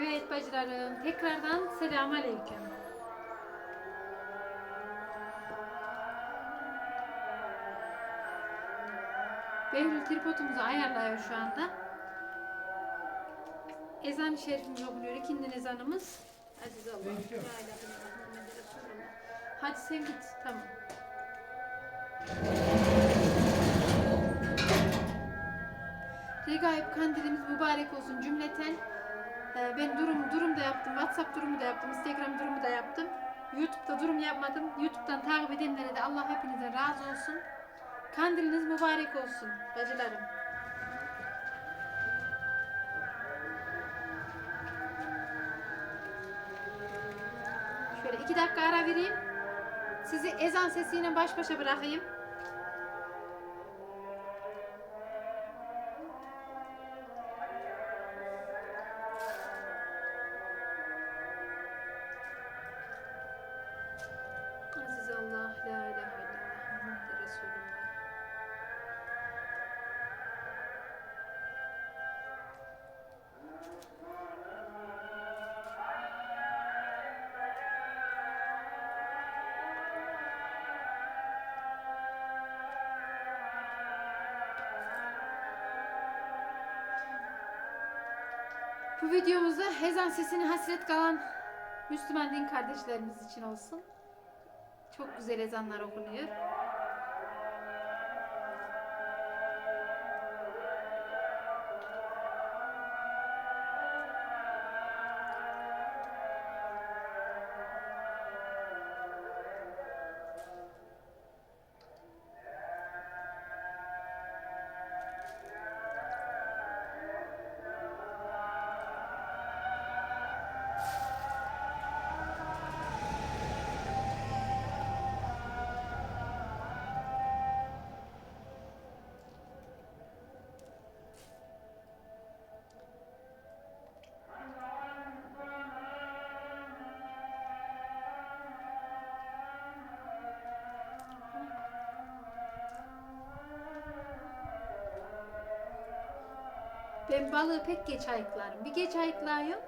Evet bacılarım, tekrardan selam aleyküm. Behlül tripodumuzu ayarlıyor şu anda. Ezan-ı şerifimizi okunuyor. İkindin ezanımız. Aziz Allah. Hadi sen git. Tamam. Regaib kandilimiz mübarek olsun cümleten. Ee, ben durum durum da yaptım. WhatsApp durumu da yaptım. Instagram durumu da yaptım. YouTube'da durum yapmadım. YouTube'dan takip edenlere de Allah hepinize razı olsun. Kandiliniz mübarek olsun bacılarım. Şöyle iki dakika ara vereyim. Sizi ezan sesiyle baş başa bırakayım. Videomuzda ezan sesini hasret kalan Müslüman din kardeşlerimiz için olsun. Çok güzel ezanlar okunuyor. Ben balığı pek geç ayıklarım. Bir geç ayıklayayım.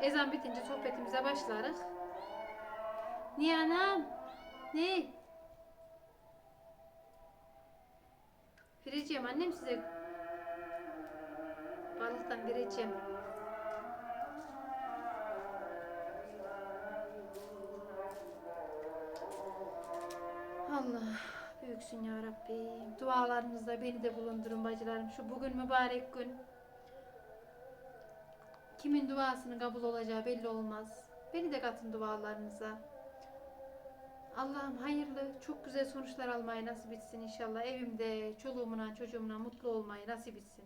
Ezan bitince sohbetimize başlarız. Niye anam? Ne? Vereceğim annem size. Balıktan vereceğim. Büyüksün ya Rabbim. Dualarınızda beni de bulundurun bacılarım. Şu bugün mübarek gün. Kimin duasının kabul olacağı belli olmaz. Beni de katın dualarınıza. Allah'ım hayırlı, çok güzel sonuçlar almayı nasip etsin inşallah. Evimde, çoluğumuna, çocuğumuna mutlu olmayı nasip etsin.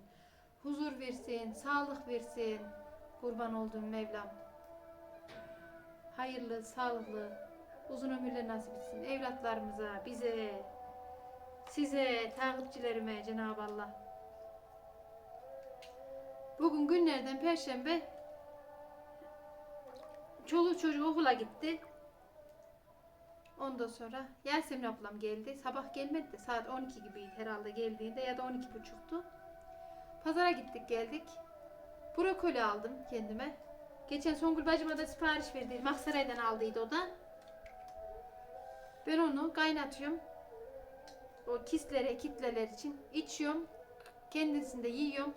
Huzur versin, sağlık versin. Kurban olduğum Mevlam. Hayırlı, sağlıklı, uzun ömürler nasip etsin. Evlatlarımıza, bize, size, takipçilerime Cenab-ı Allah. Bugün günlerden Perşembe çoluk çocuk okula gitti. Ondan sonra Yasemin ablam geldi. Sabah gelmedi de saat 12 gibiydi herhalde geldiğinde ya da 12 buçuktu. Pazara gittik geldik. Brokoli aldım kendime. Geçen Songül bacıma da sipariş verdiydim. Aksaray'dan aldıydı o da. Ben onu kaynatıyorum. O kislere, kitleler için içiyorum. Kendisini de yiyorum.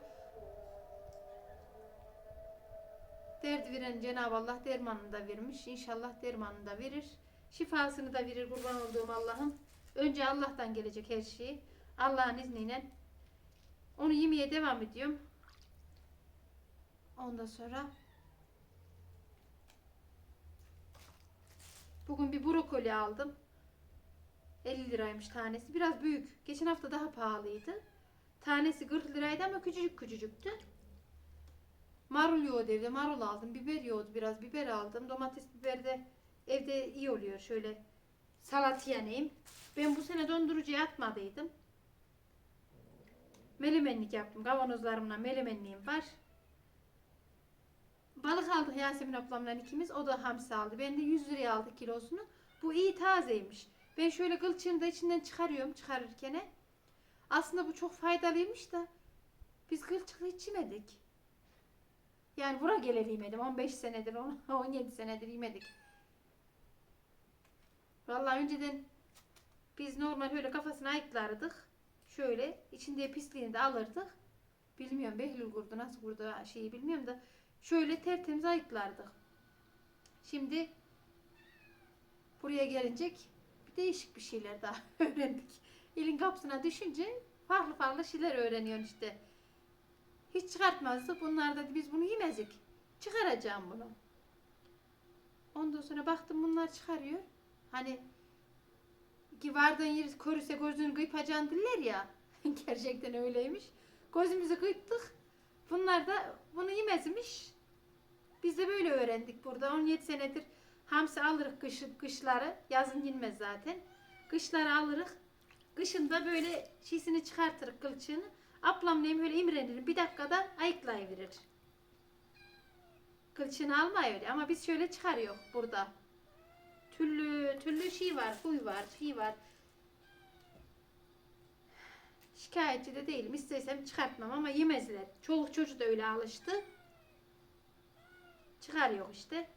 Derdi veren Cenab-ı Allah dermanını da vermiş. İnşallah dermanını da verir. Şifasını da verir kurban olduğum Allah'ım. Önce Allah'tan gelecek her şeyi. Allah'ın izniyle onu yemeye devam ediyorum. Ondan sonra bugün bir brokoli aldım. 50 liraymış tanesi. Biraz büyük. Geçen hafta daha pahalıydı. Tanesi 40 liraydı ama küçücük küçücüktü. Marul yoğurdu evde. Marul aldım. Biber yoğurdu biraz. Biber aldım. Domates biber de evde iyi oluyor. Şöyle salat yanayım. Ben bu sene dondurucuya atmadıydım. Melemenlik yaptım. Kavanozlarımla melemenliğim var. Balık aldık Yasemin ablamla ikimiz. O da hamsi aldı. Ben de 100 liraya aldık kilosunu. Bu iyi tazeymiş. Ben şöyle kılçığını da içinden çıkarıyorum çıkarırken. Aslında bu çok faydalıymış da biz kılçığı hiç yemedik. Yani bura geleli yemedim. 15 senedir, 10 17 senedir yemedik. Vallahi önceden biz normal öyle kafasını ayıklardık. Şöyle içinde pisliğini de alırdık. Bilmiyorum Behlül kurdu nasıl kurdu şeyi bilmiyorum da şöyle tertemiz ayıklardık. Şimdi buraya gelince değişik bir şeyler daha öğrendik. Elin kapısına düşünce farklı farklı şeyler öğreniyorsun işte. Hiç çıkartmazdık. Bunlar da biz bunu yemezdik. Çıkaracağım bunu. Ondan sonra baktım bunlar çıkarıyor. Hani ki vardığın yeri körüse gözünü kıypacaksın diller ya. Gerçekten öyleymiş. Gözümüzü kıyptık. Bunlar da bunu yemezmiş. Biz de böyle öğrendik burada. 17 senedir hamsi alırız kışın, kışları. Yazın yenmez zaten. Kışları alırız. Kışın da böyle şişini çıkartırız kılçığını. Ablam neyim öyle imrenirim. Bir dakikada ayıklayıverir. Kılçığını almıyor öyle ama biz şöyle çıkarıyor burada. Türlü, türlü şey var, huy var, şey var. Şikayetçi de değilim. İstesem çıkartmam ama yemezler. Çoluk çocuğu da öyle alıştı. Çıkarıyor işte.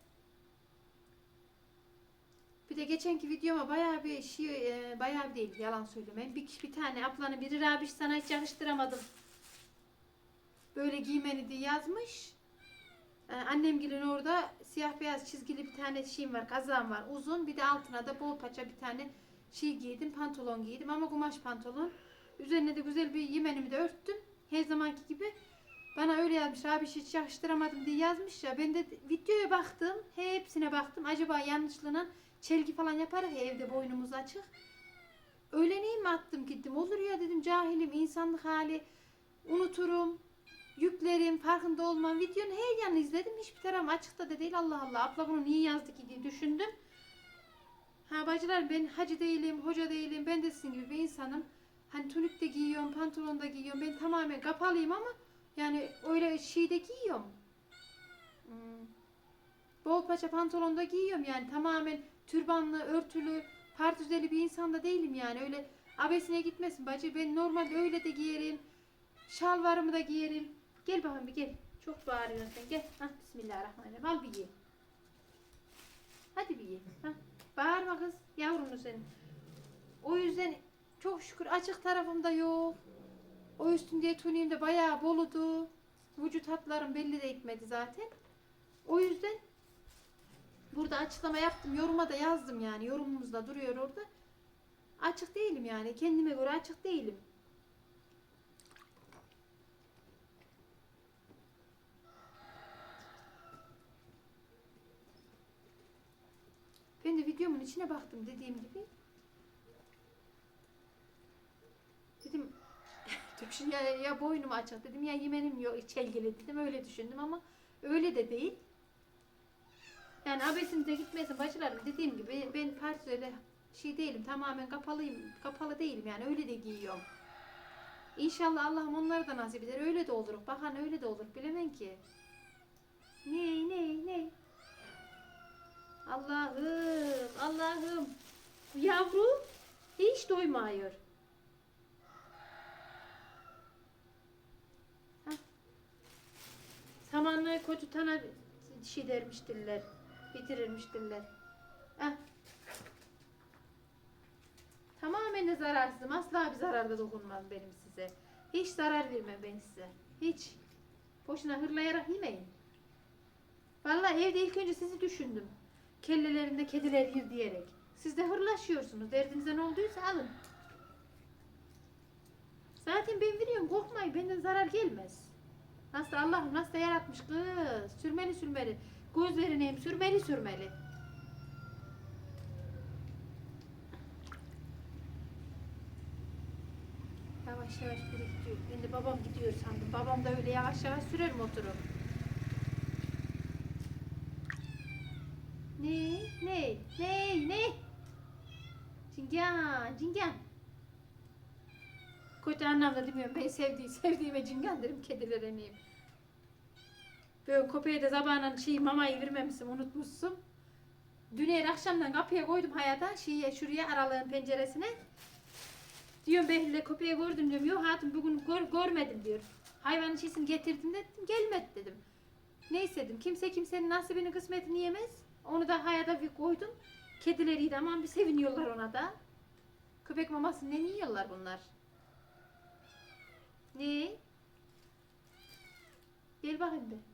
Bir de geçenki videoma bayağı bir şey, e, bayağı değil yalan söylemeyeyim. Bir, bir tane ablanın biri Rabiş sana hiç yakıştıramadım. Böyle giymeni diye yazmış. Ee, Annemgilin orada siyah beyaz çizgili bir tane şeyim var, kazağım var. Uzun bir de altına da bol paça bir tane şey giydim, pantolon giydim ama kumaş pantolon. Üzerine de güzel bir yemenimi de örttüm. Her zamanki gibi. Bana öyle yazmış abi hiç yakıştıramadım diye yazmış ya. Ben de videoya baktım. Hepsine baktım. Acaba yanlışlığına çelgi falan yaparız ya evde boynumuz açık. Öyle neyim mi attım gittim. Olur ya dedim cahilim insanlık hali. Unuturum. Yüklerim farkında olmam. Videonun her izledim. Hiçbir tarafım açıkta da değil. Allah Allah. Abla bunu niye yazdı ki diye düşündüm. Ha bacılar ben hacı değilim, hoca değilim. Ben de sizin gibi bir insanım. Hani tunik de giyiyorum, pantolon da giyiyorum. Ben tamamen kapalıyım ama yani öyle şey de giyiyorum. Hmm. Bol paça pantolon da giyiyorum yani tamamen türbanlı, örtülü, partüzeli bir insan da değilim yani. Öyle abesine gitmesin bacı. Ben normalde öyle de giyerim. Şalvarımı da giyerim. Gel bakalım bir gel. Çok bağırıyorsun sen. Gel. Hah, Bismillahirrahmanirrahim. Al bir ye. Hadi bir ye. Hah. Bağırma kız. Yavrunu senin. O yüzden çok şükür açık tarafımda yok. O üstünde tuniğim de bayağı boludu. Vücut hatlarım belli de etmedi zaten. O yüzden burada açıklama yaptım. Yoruma da yazdım yani. Yorumumuzda duruyor orada. Açık değilim yani. Kendime göre açık değilim. Ben de videomun içine baktım dediğim gibi. Dedim ya, ya boynum açık dedim ya yemenim yok çelgeli dedim öyle düşündüm ama öyle de değil. Yani abesinize gitmesin bacılarım dediğim gibi ben parti öyle şey değilim. Tamamen kapalıyım kapalı değilim yani. Öyle de giyiyorum. İnşallah Allah'ım onları da nasip eder. Öyle de olur. Bakan öyle de olur. Bilemem ki. Ne ne ne Allah'ım Allah'ım. Yavru hiç doymuyor. Samanlığı kötü tana şey dermiştirler. Bitirirmiştirler. Ah. Tamamen de zararsızım. Asla bir zararda dokunmam benim size. Hiç zarar vermem ben size. Hiç. Boşuna hırlayarak yemeyin. Vallahi evde ilk önce sizi düşündüm. Kellelerinde kediler yer diyerek. Siz de hırlaşıyorsunuz. Derdinize ne olduysa alın. Zaten ben biliyorum korkmayın benden zarar gelmez. Nasıl Allah'ım nasıl yaratmış kız. Sürmeli sürmeli. Gözlerini hem sürmeli sürmeli. Yavaş yavaş biri gidiyor. Ben de babam gidiyor sandım. Babam da öyle yavaş yavaş sürer motoru. Ne? Ne? Ne? Ne? Cingan, cingan. Kötü anlamda demiyorum. Ben sevdiği, sevdiğime cingan derim kedilere neyim. Böyle köpeğe de zamanla şey mamayı vermemişsin, unutmuşsun. Dün eğer akşamdan kapıya koydum hayata. Şeye, şuraya aralığın penceresine. Diyorum Behlül'e köpeği gördüm diyorum. Yok hayatım bugün gör, görmedim diyor. Hayvanın şişini getirdim dedim. Gelmedi dedim. Neyse dedim. Kimse kimsenin nasibini kısmetini yemez. Onu da hayata bir koydum. Kedileriydi aman bir seviniyorlar ona da. Köpek mamasını ne yiyorlar bunlar? Ne? Gel bakayım bir.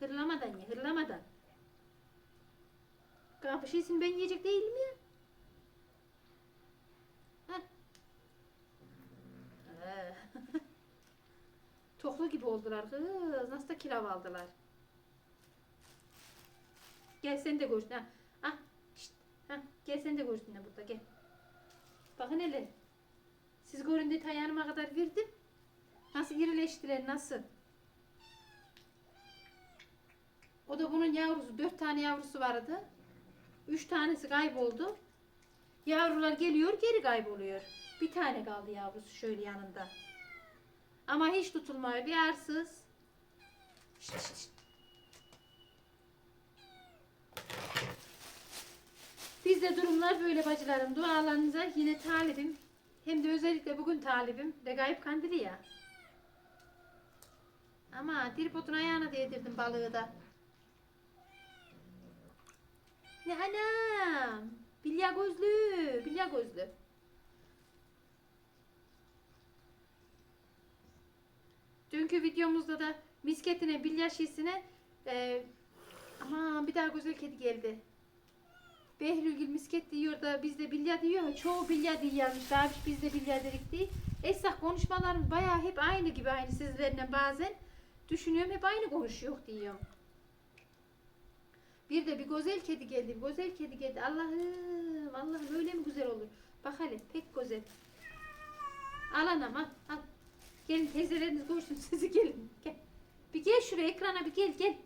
Hırlamadan ye, hırlamadan. Kapı şişini ben yiyecek değilim ya. Heh. Ee. Toklu gibi oldular kız. Nasıl da kilo aldılar. Gel sen de görsün ha. Ah, şşt. Ha, gel sen de görsün de burada gel. Bakın hele. Siz görün yanıma kadar verdim. Nasıl irileştiler nasıl? O da bunun yavrusu. Dört tane yavrusu vardı. Üç tanesi kayboldu. Yavrular geliyor geri kayboluyor. Bir tane kaldı yavrusu şöyle yanında. Ama hiç tutulmuyor. Bir arsız. Şşt, şşt. Bizde durumlar böyle bacılarım. Dualarınıza yine talibim. Hem de özellikle bugün talibim. Regaip kandili ya. Ama tripodun ayağına değdirdim balığı da. Ne anam? Bilya gözlü, bilya gözlü. Dünkü videomuzda da misketine, bilya şişine e, aman bir daha güzel kedi geldi. Behlülgül misket diyor da biz de bilya diyor. Çoğu bilya diyormuş. Daha hiç biz de bilya dedik değil. Esnaf konuşmalarım bayağı hep aynı gibi aynı sizlerle bazen. Düşünüyorum hep aynı konuşuyor diyorum. Bir de bir güzel kedi geldi. Bir güzel kedi geldi. Allah'ım Allah'ım öyle mi güzel olur. Bak hele pek güzel. Al anam al. al. Gelin teyzeleriniz görsün sizi gelin. Gel. Bir gel şuraya ekrana bir gel gel.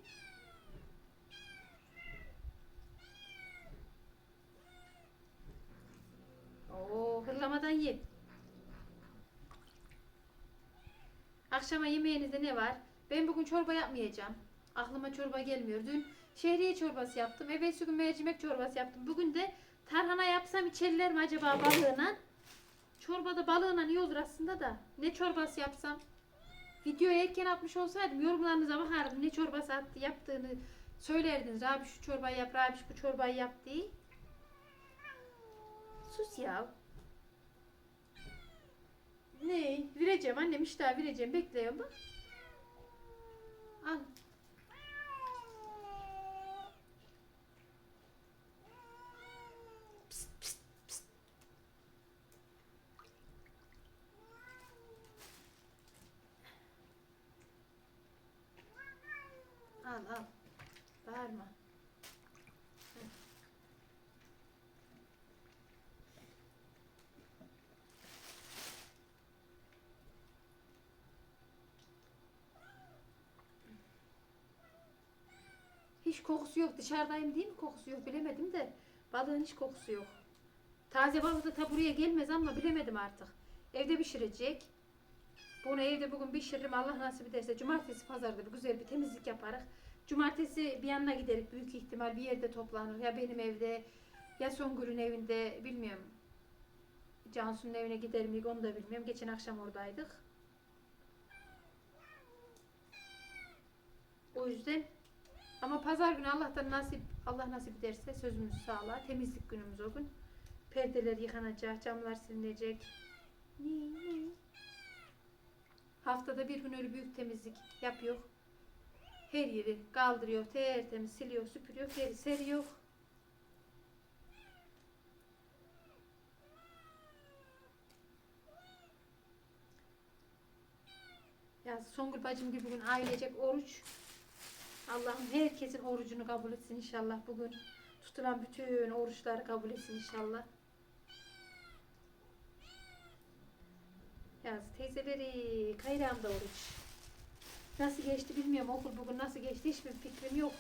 Oo hırlamadan ye. Akşama yemeğinizde ne var? Ben bugün çorba yapmayacağım. Aklıma çorba gelmiyor. Dün şehriye çorbası yaptım. Evvelsi gün mercimek çorbası yaptım. Bugün de tarhana yapsam içerler mi acaba balığına? Çorbada balığına iyi olur aslında da. Ne çorbası yapsam? Videoyu erken atmış olsaydım yorumlarınıza bakardım. Ne çorbası attı yaptığını söylerdiniz. Abi şu çorbayı yap, abi şu çorbayı yap diye. Sus ya. Ne? Vereceğim annem işte vereceğim. Bekliyorum bak. Al. Pst, pst, pst. Al al. Bağırma. Hiç kokusu yok. Dışarıdayım değil mi kokusu yok bilemedim de. Balığın hiç kokusu yok. Taze balık da ta buraya gelmez ama bilemedim artık. Evde pişirecek. Bunu evde bugün pişiririm Allah nasip ederse. Cumartesi pazarda bir güzel bir temizlik yaparız. Cumartesi bir yanına giderik büyük ihtimal bir yerde toplanır. Ya benim evde ya Songül'ün evinde bilmiyorum. Cansu'nun evine gider miyik onu da bilmiyorum. Geçen akşam oradaydık. O yüzden ama pazar günü Allah'tan nasip Allah nasip ederse sözümüzü sağlar. Temizlik günümüz o gün. Perdeler yıkanacak, camlar silinecek. Ne, ne? Haftada bir gün öyle büyük temizlik yapıyor. Her yeri kaldırıyor, tertemiz siliyor, süpürüyor, geri seriyor. Ya Songül bacım gibi bugün ailecek oruç. Allah'ım herkesin orucunu kabul etsin inşallah bugün. Tutulan bütün oruçları kabul etsin inşallah. Yaz teyzeleri kayramda oruç. Nasıl geçti bilmiyorum okul bugün nasıl geçti hiçbir fikrim yok.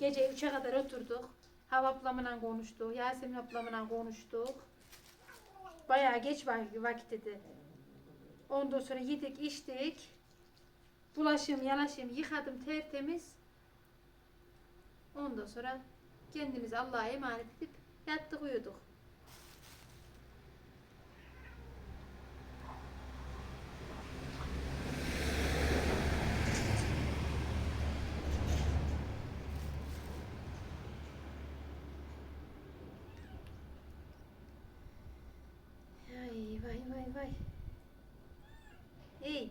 Gece 3'e kadar oturduk. Hava ablamla konuştuk. Yasemin ablamla konuştuk. Bayağı geç vakit idi. Ondan sonra yedik içtik. Bulaşığım, yalaşığım yıkadım tertemiz. Ondan sonra kendimizi Allah'a emanet edip yattık uyuduk. Ay vay vay vay. Hey.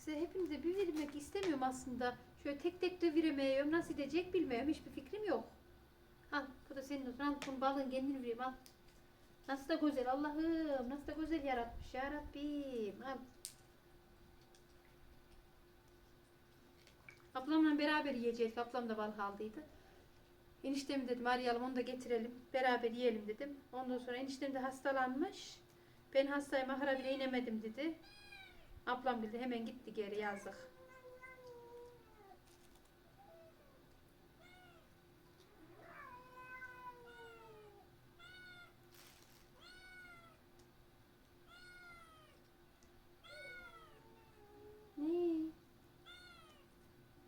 Size hepinize bir istemiyorum aslında. Şöyle tek tek de veremiyorum. Nasıl edecek bilmiyorum. Hiçbir fikrim yok. Al bu da senin olsun. Al bunu balığın kendini vereyim al. Nasıl da güzel Allah'ım. Nasıl da güzel yaratmış ya Rabbim. Al. Ablamla beraber yiyeceğiz. Ablam da balık aldıydı. Eniştem dedim arayalım onu da getirelim. Beraber yiyelim dedim. Ondan sonra eniştem de hastalanmış. Ben hastayım ahıra bile inemedim dedi. Ablam bildi hemen gitti geri yazık. Ne?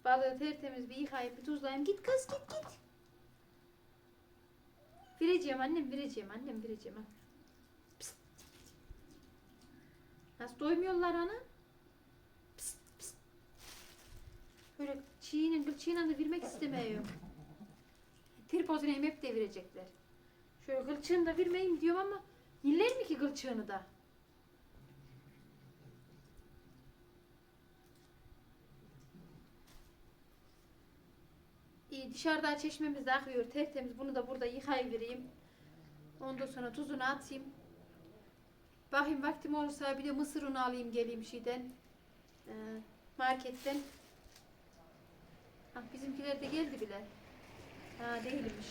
Balığı tertemiz bir yıkayıp bir tuzlayayım. Git kız git git. Vereceğim annem vereceğim annem vereceğim. ha. Psst. Nasıl doymuyorlar ana? Böyle çiğnin kılçığıyla da vermek istemiyorum. Tripodunu hep de verecekler. Şöyle kılçığını da vermeyeyim diyorum ama yiller mi ki kılçığını da? İyi dışarıda çeşmemiz de akıyor tertemiz. Bunu da burada yıkayıvereyim. Ondan sonra tuzunu atayım. Bakayım vaktim olursa bir de mısır unu alayım geleyim şeyden. Ee, marketten. Ah bizimkiler de geldi bile. Ha değilmiş.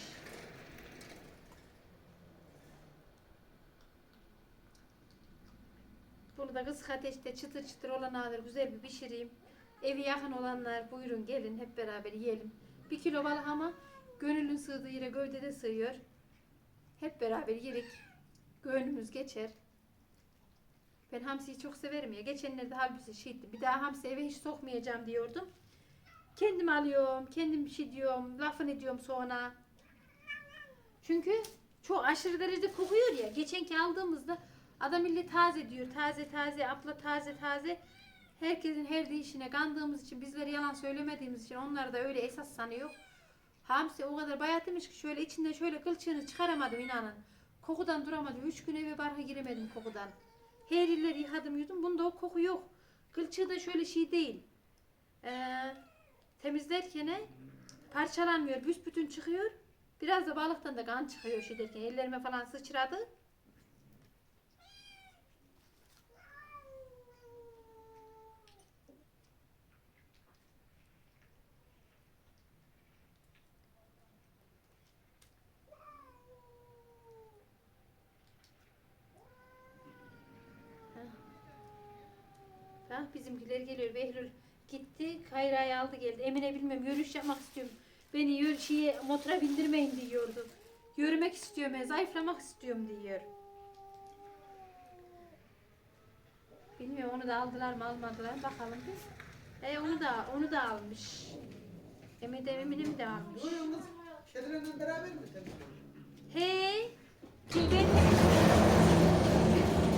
Bunu da kısık ateşte çıtır çıtır olanlar güzel bir pişireyim. Evi yakın olanlar buyurun gelin hep beraber yiyelim. Bir kilo balık ama gönlün sığdığı yere gövdede sığıyor. Hep beraber yerik. Gönlümüz geçer. Ben hamsiyi çok severim ya. Geçenlerde halbuki şeydi. Bir daha hamsi eve hiç sokmayacağım diyordum. Kendim alıyorum, kendim bir şey diyorum, lafını diyorum sonra. Çünkü çok aşırı derecede kokuyor ya. Geçenki aldığımızda adam ille taze diyor. Taze taze, abla taze taze. Herkesin her değişine kandığımız için, bizlere yalan söylemediğimiz için onlar da öyle esas sanıyor. Hamsi o kadar bayatmış ki şöyle içinden şöyle kılçığını çıkaramadım inanın. Kokudan duramadım. Üç gün eve barka giremedim kokudan. Her yerleri yıkadım yudum. Bunda o koku yok. Kılçığı da şöyle şey değil. Ee, temizlerken parçalanmıyor. Büsbütün çıkıyor. Biraz da balıktan da kan çıkıyor şey derken. Ellerime falan sıçradı. Ha, bizimkiler geliyor. Behlül gitti. Kayra'yı aldı geldi. Emine bilmem yürüyüş yapmak istiyorum. Beni yürü, şeye, motora bindirmeyin diyordu. Yürümek istiyorum, ben, zayıflamak istiyorum diyor. Bilmiyorum onu da aldılar mı almadılar mı bakalım biz. E onu da onu da almış. Emine de Emine'mi de almış. Yalnız kedilerle beraber mi? Hey! Ben,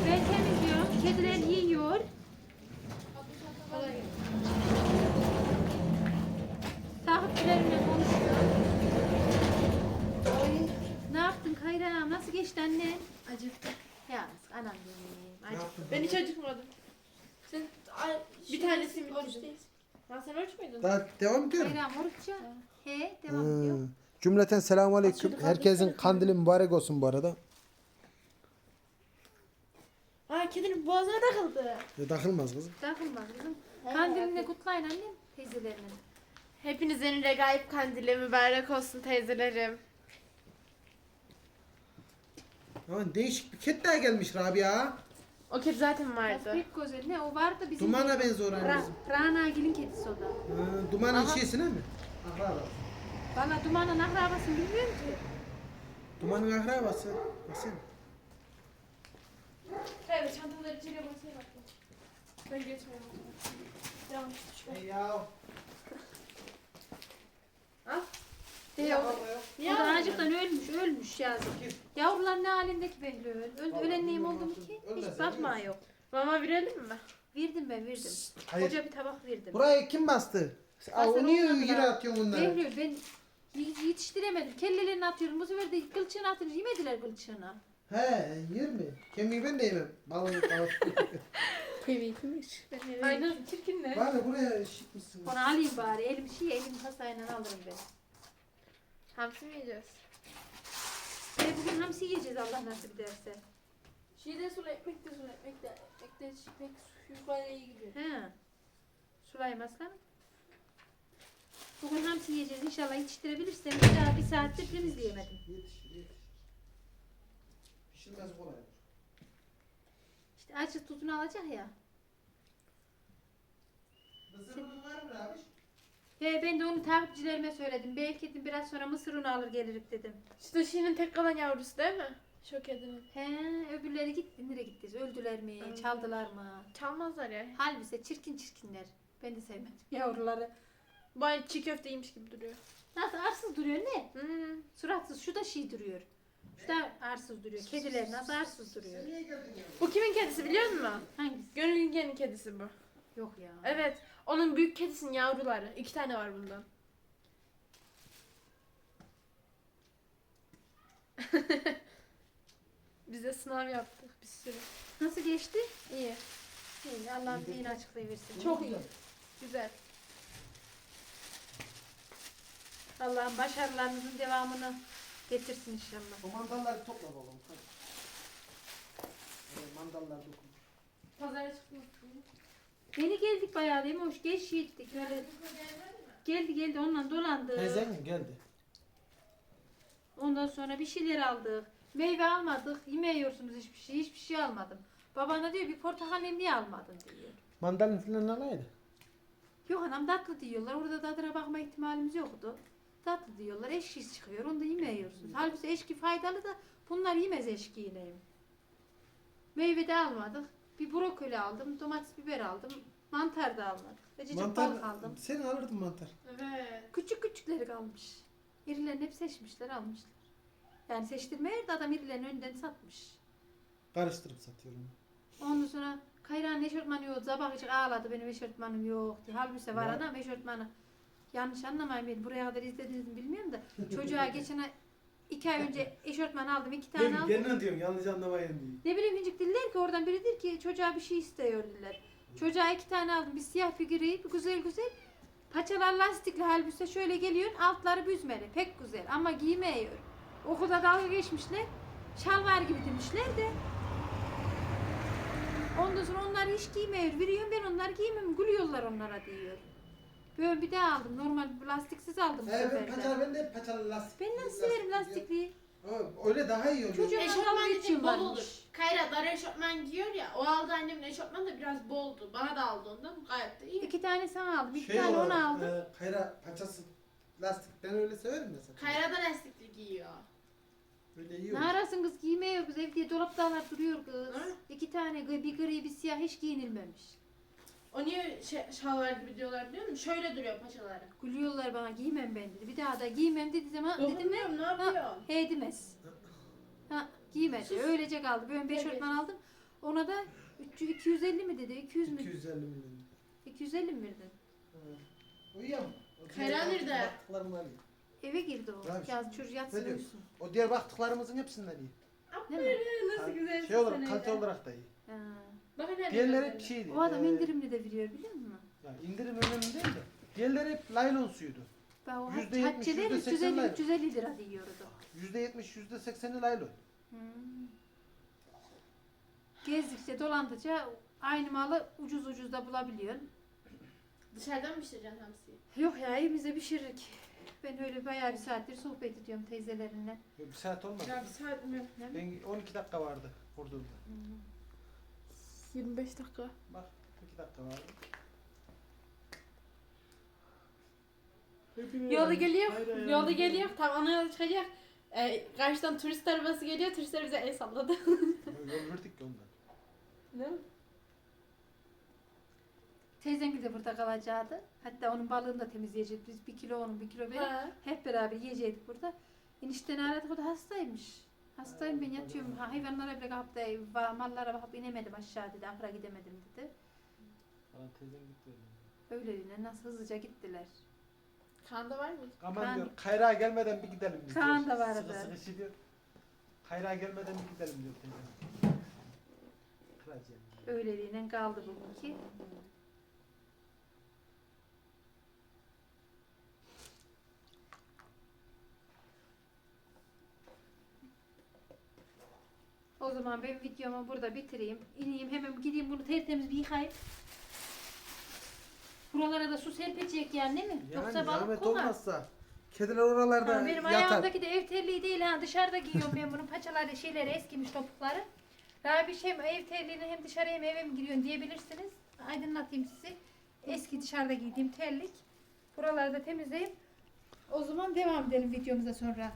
ben temizliyorum. Kediler yiyor. Takipçilerimle konuşuyor. Ne yaptın Kayra? Nasıl geçti anne? Acıktım. Ya anam benim. Ne Acık. yaptın? Ben hiç acıkmadım. Sen ay, bir tanesini bitirdin. Ha sen oruç muydun? Daha devam ediyorum. Kayra oruçça. He devam ediyor. Hmm. Cümleten selamun aleyküm. Herkesin kandili mübarek olsun bu arada. Ha kedinin boğazına takıldı. Ya takılmaz kızım. Takılma kızım. Kandilini kutlayın annem teyzelerinin. Hepinizin regaip kandili mübarek olsun teyzelerim. Aman değişik bir kedi daha gelmiş Rabia. O kedi zaten vardı. pek güzel. Ne o vardı bizim. Dumana benziyor Ra aynı bizim. Rana Gil'in kedisi o da. Ha, dumanın Aha. şeysine mi? Akraba. Valla Duman'ın akrabasını bilmiyorum ki. Dumanın akrabası. Nasıl? Evet çantaları içeriye basayım bak. Ben geçmiyorum. Düşme. Ey ya. Ee, o, Ya. o da ölmüş, ölmüş yazık. Yavrular ne halindeki belli öl. Öl ölen neyim oldu mu ki? ölmez Hiç bakma yok. Mama verelim mi? Verdim ben verdim. Hayır. Koca bir tabak verdim. Burayı kim bastı? Aa, o niye yere atıyorsun bunları? Behlül ben y- yetiştiremedim. Kellelerini atıyorum. Bu sefer de kılçığını atınca yemediler kılçığını. He yer mi? Kemiği ben de yemem. Balon balon. Kıymetmiş. Ben Aynen çirkin ne? Bari buraya şıkmışsın. Onu alayım bari. Elim şey, elim kasayla alırım ben. Hamsi mi yiyeceğiz? E bugün hamsi yiyeceğiz Allah nasip ederse. Şiide sulu ekmek de sulu ekmek de ekmek de ekmek yukarıya iyi gidiyor. He. Sulayım aslanım. Bugün hamsi yiyeceğiz. İnşallah yetiştirebilirsem bir daha bir saattir temizleyemedim. Yetişir yetişir. Pişirmez kolay. Acı tuzunu alacak ya. Mısırın var mı abi? He ben de onu takipçilerime söyledim. Belki dedim biraz sonra mısır unu alır gelirik dedim. İşte Şi'nin tek kalan yavrusu değil mi? Şok edin. He öbürleri gitti. Nereye gitti? Öldüler mi? Öldüler. Çaldılar mı? Çalmazlar ya. Halbuki çirkin çirkinler. Ben de sevmedim yavruları. Bu ay çiğ köfte yemiş gibi duruyor. Nasıl arsız duruyor ne? Hmm. Suratsız. Şu da şey duruyor. Şu da arsız duruyor. Kediler nasıl arsız duruyor? Niye geldin ya? Bu kimin kedisi biliyor musun? Hangisi? Gönül Yenge'nin kedisi bu. Yok ya. Evet. Onun büyük kedisinin yavruları. İki tane var bundan. Biz de sınav yaptık bir sürü. Nasıl geçti? İyi. İyi. Allah'ım zihin açıklayıversin. Çok iyi. Güzel. Allah'ım başarılarınızın devamını getirsin inşallah. O mandalları topla babam. Hadi. Evet, mandallar dokun. Pazara çıkmış. Yeni geldik bayağı değil mi? Hoş geç gittik. Öyle geldi geldi onunla dolandı. Teyzen mi geldi? Ondan sonra bir şeyler aldık. Meyve almadık. Yemiyorsunuz hiçbir şey. Hiçbir şey almadım. Babana diyor bir portakal niye almadın diyor. Mandalin falan alaydı. Yok anam tatlı diyorlar. Orada tadına bakma ihtimalimiz yoktu. Tatlı diyorlar. Eşkiz çıkıyor. Onu da yemiyorsunuz. Halbuki eşki faydalı da bunlar yemez eşkiyle. Meyve de almadık. Bir brokoli aldım. Domates biber aldım. Mantar da almadık. Ececik balık aldım. Sen alırdın mantar. Evet. Küçük küçükleri kalmış. İrilerini hep seçmişler almışlar. Yani seçtirmeye de adam irilerini önden satmış. Karıştırıp satıyorum. Ondan sonra Kayra'nın eşortmanı yok. Sabahçık ağladı benim eşortmanım yok diye. Halbuki var Var. adam eşortmanı. Yanlış anlamayın beni. Buraya kadar izlediniz mi bilmiyorum da. Çocuğa geçen ay, iki ay önce eşortman aldım. iki tane aldım. Gene diyorum yanlış anlamayın diye. Ne bileyim incik diller ki oradan biri der ki çocuğa bir şey istiyor dediler. Çocuğa iki tane aldım. Bir siyah bir güzel güzel. Paçalar lastikli halbuki şöyle geliyor. Altları büzmeli. Pek güzel ama giymiyor. Okulda dalga geçmişler. Şalvar gibi demişler de. Ondan sonra onlar hiç giymiyor. Veriyorum ben onlar giymem. Gülüyorlar onlara diyor. Böyle bir daha aldım. Normal plastiksiz aldım bu He ben sefer de. paçalı ben de paçalı lastik. Ben nasıl severim lastikliyi? O- Öyle daha iyi oluyor. Çocuğum- Eşofman için bol geçiyorlarmış. olur. Kayra dar eşofman giyiyor ya. O aldı annemin eşofmanı da biraz boldu. Bana da aldı ondan. Gayet de iyi. İki tane sana aldım. İki Şey tane olarak, ona aldım. E, kayra paçası lastik. Ben öyle severim mesela. Kayra da lastikli giyiyor. Öyle iyi Ne olur. arasın kız giymiyor kız evde dolapta var duruyor kız. Hı? İki tane gri- bir gri bir siyah hiç giyinilmemiş. O niye şey, şalvar gibi diyorlar biliyor musun? Şöyle duruyor paçaları. Gülüyorlar bana giymem ben dedi. Bir daha da giymem dedi zaman dedim mi? Dokunmuyorum ne yapıyorsun? He demez. Ha giymedi. Öylece kaldı. Ben beş Evet. örtman aldım. Ona da 300 250 mi dedi? 200 mü? 250 milyon. 250 mi verdin? Uyuyor mu? O diğer nerede? Eve girdi o. Bravo. Yaz çocuk yatsın Ne diyor? uyusun. O diğer baktıklarımızın hepsinden iyi. Mi? Nasıl güzel Şey olarak kalite olarak da iyi. Ha. Bakın Diğerleri gözlerine. hep şeydi. O adam e, indirimli de veriyor biliyor musun? Ya indirim önemli değil de. Diğerleri hep laylon suydu. Ben o Yüzde yetmiş, hacceler yüzde seksen 350 lira. 350 lira diyordu. %70, %80'i laylon. Hmm. Gezdikçe dolandıkça aynı malı ucuz ucuz da bulabiliyorsun. Dışarıdan mı pişireceksin hamsiyi? Yok ya evimizde pişiririk. Ben öyle bayağı bir saattir sohbet ediyorum teyzelerinle. Yok, Bir saat olmadı. Ya bir saat mi? Ben 12 dakika vardı vurduğumda. 25 dakika. Bak 2 dakika vardı. Yolda geliyor. Yolda geliyor. Tam ana yola çıkacak. E, karşıdan turist arabası geliyor. Turistler bize el salladı. Yol verdik ki ondan. Değil mi? De burada kalacaktı. Hatta onun balığını da temizleyecektik. Biz bir kilo onun bir kilo benim. Ha. Hep beraber yiyecektik burada. Enişteni aradık o da hastaymış. Hastayım ben yatıyorum. Ha, hayvanlara bile kaptı. va- Mallara bakıp inemedim aşağı dedi. Ahıra gidemedim dedi. Bana teyzem gitti. Öyle nasıl hızlıca gittiler. Kanda var mı? Aman Kaan- diyor Kayra gelmeden bir gidelim diyor. Kaan da vardı. Sıkı sıkı diyor. Kayra gelmeden bir gidelim diyor teyzem. Kıracağım. Öyleliğine kaldı bugünkü. O zaman ben videomu burada bitireyim. İneyim hemen gideyim bunu tertemiz bir yıkayayım. Buralara da su serpecek yani değil mi? Yani Yoksa balık zahmet kokar. olmazsa kediler oralarda Ha, benim yatar. ayağımdaki de ev terliği değil ha dışarıda giyiyorum ben bunun paçaları şeyleri eskimiş topukları. Bir şey ev terliğini hem dışarı hem eve mi giriyorsun diyebilirsiniz. Aydınlatayım sizi. Eski dışarıda giydiğim terlik. Buraları da temizleyip o zaman devam edelim videomuza sonra.